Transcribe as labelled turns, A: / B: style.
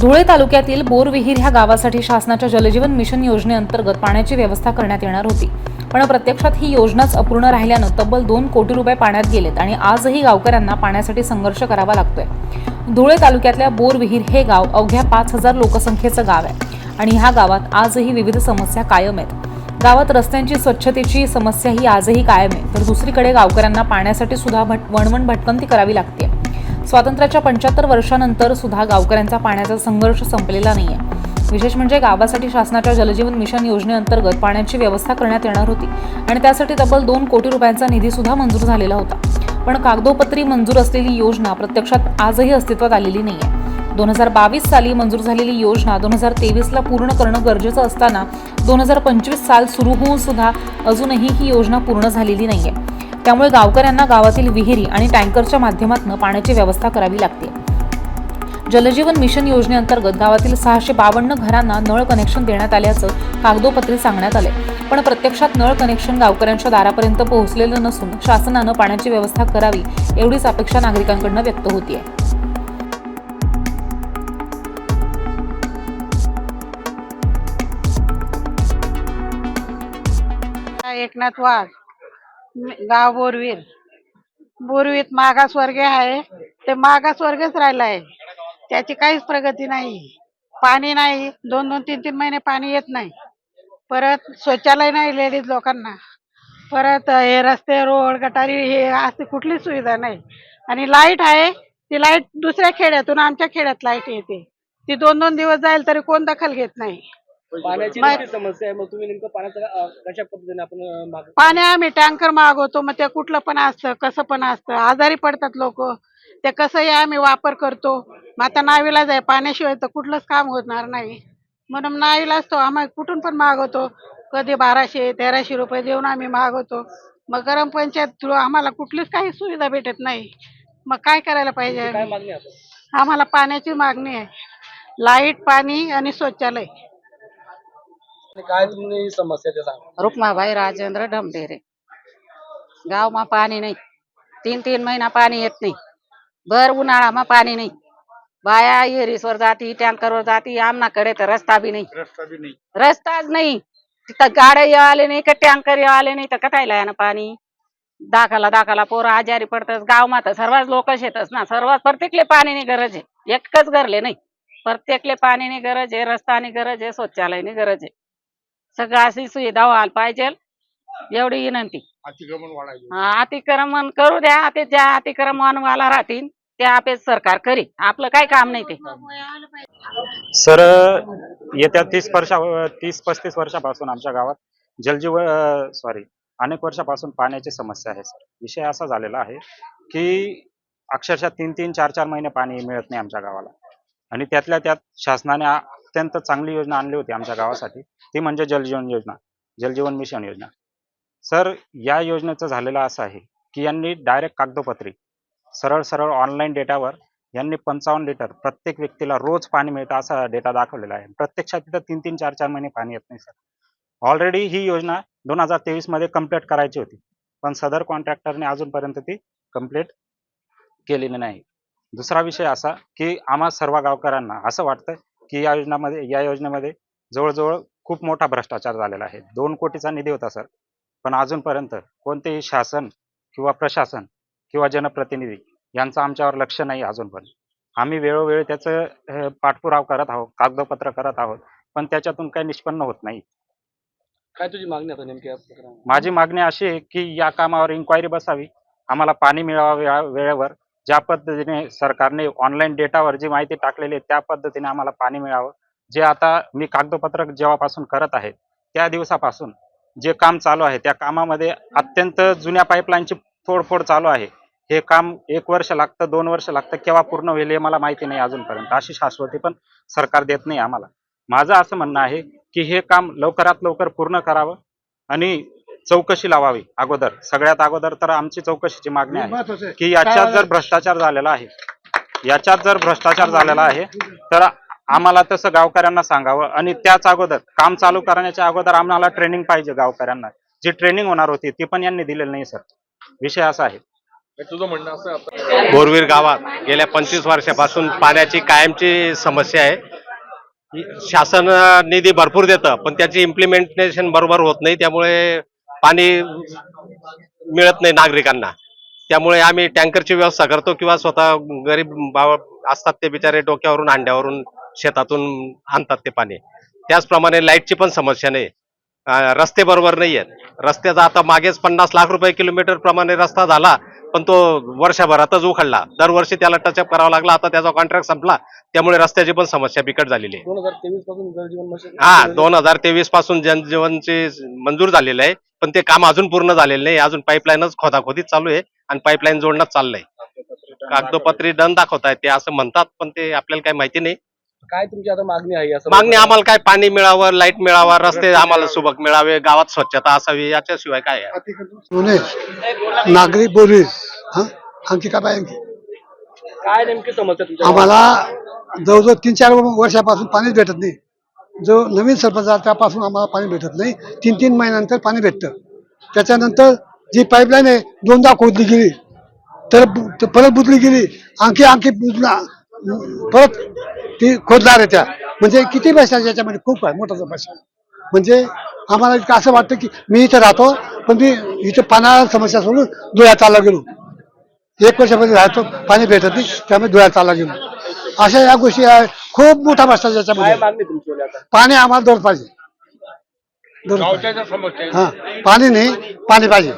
A: धुळे तालुक्यातील बोरविहीर ह्या गावासाठी शासनाच्या जलजीवन मिशन योजनेअंतर्गत पाण्याची व्यवस्था करण्यात येणार होती. पण प्रत्यक्षात ही योजनाच अपूर्ण राहिल्यानं तब्बल दोन कोटी रुपये पाण्यात गेलेत आणि आजही गावकऱ्यांना पाण्यासाठी संघर्ष करावा लागतोय. धुळे तालुक्यातल्या बोरविहीर हे गाव अवघ्या पाच हजार लोकसंख्येचं गाव आहे आणि ह्या गावात आजही विविध समस्या कायम आहेत. गावात रस्त्यांची स्वच्छतेची समस्या ही आजही कायम आहे. तर दुसरीकडे गावकऱ्यांना पाण्यासाठी सुद्धा भट वणवण भटकंती करावी लागते स्वातंत्र्याच्या पंच्याहत्तर वर्षानंतर सुद्धा गावकऱ्यांचा पाण्याचा संघर्ष संपलेला नाही आहे विशेष म्हणजे गावासाठी शासनाच्या जलजीवन मिशन योजनेअंतर्गत पाण्याची व्यवस्था करण्यात येणार होती आणि त्यासाठी तब्बल दोन कोटी रुपयांचा निधी सुद्धा मंजूर झालेला होता. पण कागदोपत्री मंजूर असलेली योजना प्रत्यक्षात आजही अस्तित्वात आलेली नाही आहे दोन हजार बावीस साली मंजूर झालेली योजना दोन हजार तेवीसला पूर्ण करणं गरजेचं असताना दोन हजार पंचवीस साल सुरू होऊन सुद्धा अजूनही ही योजना पूर्ण झालेली नाही आहे त्यामुळे गावकऱ्यांना गावातील विहिरी आणि टँकरच्या माध्यमातून पाण्याची व्यवस्था करावी लागते. जलजीवन मिशन योजनेअंतर्गत गावातील सहाशे बावन्न घरांना नळ कनेक्शन देण्यात आल्याचं कागदोपत्री सांगण्यात आले पण प्रत्यक्षात नळ कनेक्शन गावकऱ्यांच्या दारापर्यंत पोहोचलेलं नसून शासनानं पाण्याची व्यवस्था करावी एवढीच अपेक्षा नागरिकांकडून व्यक्त होतीये.
B: एकनाथ वाघ. गाव बोरवीर. बोरवीत मागासवर्गीय आहे ते मागासवर्गच राहिला आहे. त्याची काहीच प्रगती नाही. पाणी नाही. दोन दोन तीन तीन महिने पाणी येत नाही. परत शौचालय नाही लेडीज लोकांना. परत हे रस्ते रोड गटारी हे असं कुठलीच सुविधा नाही. आणि लाइट आहे ती लाइट दुसऱ्या खेड्यातून आमच्या खेड्यात लाइट येते. ती दोन दोन दिवस जाईल तरी कोण दखल घेत नाही.
C: पाण्याची
B: मा-
C: नेमकी समस्या आहे. मग तुम्ही नेमकं पाण्याचं अं, कशा पद्धतीने आपण अं, माग?
B: पाणी आम्ही टँकर मागवतो. मग ते कुठलं पण असतं कसं पण असतं. आजारी पडतात लोक. ते कसंही आम्ही वापर करतो. मग आता नावीलाज आहे पाण्याशिवाय तर कुठलंच काम होणार नाही. म्हणून नावीलाज तो आम्ही कुठून पण मागवतो. कधी बाराशे तेराशे रुपये देऊन आम्ही मागवतो. मग गरम पंचायत थ्रू आम्हाला कुठलीच काही सुविधा भेटत नाही. मग काय करायला पाहिजे
C: काय
B: आम्ही?
C: मागणी आहे आपण?
B: आम्हाला पाण्याची मागणी आहे. लाइट पाणी आणि शौचालय.
C: काय तुम्ही समस्या
D: रुक्माबाई राजेंद्र ढमढेरे गावमा पाणी नाही. तीन तीन महिना पाणी येत नाही. भर उन्हाळा मा पाणी नाही. बाया येरीसवर जाती टँकरवर जाती आमनाकडे तर रस्ता बी नाही. रस्ता बी नाही. रस्ताच नाही. तिथं गाड्या येवाले नाही का टँकर येवाले नाही तर कथायला आहे ना पाणी? दाखाला दाखाला पोरं आजारी पडतस. गाव मा तर सर्वच लोक शेतस ना. सर्व प्रत्येकले पाणीने गरज आहे. एकच घरले नाही. प्रत्येकले पाणीने गरज आहे रस्ताने गरज आहे शौचालयने गरज आहे. सगळं अशी सुविधा व्हायला पाहिजे. एवढी विनंती. हा अतिक्रमण करू द्या. ते ज्या अतिक्रमणवाला राहतील ते आपे सरकार करी आपलं काही काम नाही ते.
E: सर येत्या तीस वर्षा तीस पस्तीस वर्षापासून आमच्या गावात जलजीवन सॉरी अनेक वर्षापासून पाण्याची समस्या आहे सर. विषय असा झालेला आहे की अक्षरशः तीन तीन चार चार महिने पाणी मिळत नाही आमच्या गावाला. आणि त्यातल्या त्यात शासनाने अत्यंत चांगली योजना आणली होती आमच्या गावासाठी. ती म्हणजे जलजीवन योजना जलजीवन मिशन योजना. सर या योजनेचं झालेलं असं आहे की यांनी डायरेक्ट कागदोपत्री सरळ सरळ ऑनलाईन डेटावर यांनी पंचावन्न लिटर प्रत्येक व्यक्तीला रोज पाणी मिळतं असा डेटा दाखवलेला आहे. प्रत्यक्षात तिथं तीन तीन चार चार महिने पाणी येत नाही सर. ऑलरेडी ही योजना दोन हजार तेवीसमध्ये कंप्लीट करायची होती. पण सदर कॉन्ट्रॅक्टरने अजूनपर्यंत ती कंप्लीट केलेली नाही. दुसरा विषय असा की आम्हा सर्व गावकऱ्यांना असं वाटतं की या योजनामध्ये या योजनेमध्ये जवळजवळ खूप मोठा भ्रष्टाचार झालेला आहे. दोन कोटीचा निधी होता सर. पण अजूनपर्यंत कोणतेही शासन किंवा प्रशासन किंवा जनप्रतिनिधी यांचं आमच्यावर लक्ष नाही अजून पण आम्ही वेळोवेळी त्याचं पाठपुरावा करत आहोत कागदपत्र करत आहोत पण त्याच्यातून काही निष्पन्न होत नाही.
C: काय तुझी मागणी आता नेमकी?
E: माझी मागणी अशी आहे की या कामावर इन्क्वायरी बसावी. आम्हाला पाणी मिळावं वेळा- वेळेवर. ज्या पद्धतीने सरकारने ऑनलाईन डेटावर जी माहिती टाकलेली आहे त्या पद्धतीने आम्हाला पाणी मिळावं. जे आता मी कागदपत्र जेव्हापासून करत आहे त्या दिवसापासून जे काम चालू आहे त्या कामामध्ये अत्यंत जुन्या पाईपलाईनची फोडफोड चालू आहे. हे काम एक वर्ष लागतं दोन वर्ष लागतं केव्हा पूर्ण होईल हे मला माहिती नाही अजूनपर्यंत. अशी शाश्वती पण सरकार देत नाही आम्हाला. माझं असं म्हणणं आहे की हे काम लवकरात लवकर पूर्ण करावं आणि चौकशी लावावी अगोदर. सगळ्यात अगोदर तर आमची चौकशीची मागणी आहे. की याच्यात जर भ्रष्टाचार झालेला आहे याच्यात जर भ्रष्टाचार झालेला आहे तर आम्हाला तसं गावकऱ्यांना सांगावं आणि त्याच अगोदर काम चालू करण्याच्या अगोदर आम्हाला ट्रेनिंग पाहिजे गावकऱ्यांना. जी ट्रेनिंग होणार होती ती पण यांनी दिलेली नाही सर विषय असा आहे.
C: तुझं म्हणणं असं
F: बोरवीर गावात गेल्या पंचवीस वर्षापासून पाण्याची कायमची समस्या आहे. शासन निधी भरपूर देतं पण त्याची इम्प्लिमेंटेशन बरोबर होत नाही त्यामुळे पाणी मिळत नाही नागरिकांना. त्यामुळे आम्ही टँकरची व्यवस्था करतो किंवा स्वतः गरीब बाबा असतात ते बिचारे डोक्यावरून अंड्यावरून शेतातून आणतात ते पाणी. त्याचप्रमाणे लाईटची पण समस्या नाही. रस्ते बरोबर नाही आहेत रस्त्याचा आता मागेच पन्नास लाख रुपये किलोमीटर प्रमाणे रस्ता झाला पण तो वर्षभरातच उखडला. दरवर्षी त्याला टचअप करावा लागला. आता त्याचा कॉन्ट्रॅक्ट संपला. त्यामुळे रस्त्याची पण समस्या बिकट झालेली आहे.
C: दोन हजार तेवीसपासून जल जीवन मिशन
F: हा दोन हजार तेवीसपासून जनजीवनचे मंजूर झालेलं आहे. पण ते काम अजून पूर्ण झालेलं नाही. अजून पाईपलाईनच खोदाखोदीत चालू आहे आणि पाईपलाईन जोडणंच चाललंय. कागदोपत्री दंड दाखवतायत ते असं म्हणतात पण ते आपल्याला काही माहिती नाही.
C: काय तुमची आता मागणी आहे असं
F: मागणी आम्हाला काय पाणी मिळावं लाइट मिळावं रस्ते आम्हाला सुबक मिळावे गावात स्वच्छता असावी याच्याशिवाय काय आहे?
G: सोने नागरी बोलवीर हा? आणखी काय पाहिजे?
C: काय नेमकी समस्या तुमच्या
G: आम्हाला जवळजवळ तीन चार वर्षापासून पाणीच भेटत नाही. जो नवीन सरपंच आहे त्यापासून आम्हाला पाणी भेटत नाही. तीन तीन महिन्यानंतर पाणी भेटतं. त्याच्यानंतर जी पाईपलाईन आहे दोनदा खोदली गेली. तर बु- तर परत बुजली गेली. आणखी आणखी बुजला परत ती खोदणार आहे त्या. म्हणजे किती पैसा आहे याच्यामध्ये? खूप आहे मोठाचा पैसा. म्हणजे आम्हाला इतकं असं वाटतं की मी इथं राहतो पण मी इथं पाण्याला समस्या सोडून धुळ्यात चालला गेलो. एक वर्षामध्ये राहतो पाणी भेटत नाही त्यामुळे धुळ्यात चालला गेलो. अशा या गोष्टी आहे. खूप मोठा भ्रष्टाचार याच्यामध्ये. पाणी आम्हाला दोन पाहिजे. हा पाणी नाही पाणी पाहिजे.